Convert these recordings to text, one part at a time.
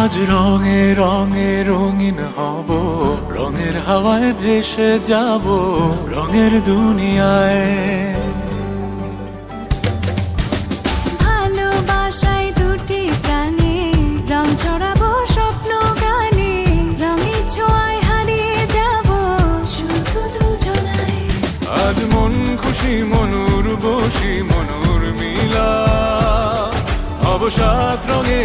আজ রঙে রঙে রঙিন হব রঙের হাওয়ায় ভেসে যাব রঙের দুনিয়ায়। ভালোবাসায় দুটি প্রাণে রং ছড়াবো স্বপ্ন গানে রঙের ছোঁয়ায় হারিয়ে যাব শুধু দুজনায় আজ মন খুশি মনুর বসি মনুর মিলা অবসাদ রঙে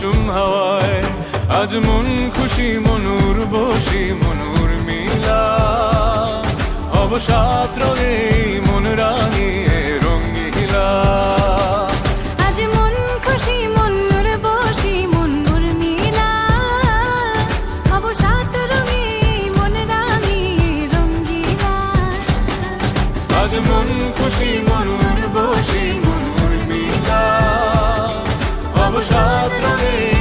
চুম হাওয়ায় আজ মন খুশি মনুর বসি মনুর মিলা। অবসাদ রঙে মন রাঙিয়ে রঙ্গিলা আজ মন খুশি মন বসি মন মিলা। হব রঙে মন রাঙিয়ে রঙ্গিলা আজ মন খুশি মনুর বসি মনুর মিলা। অবসাদ রঙে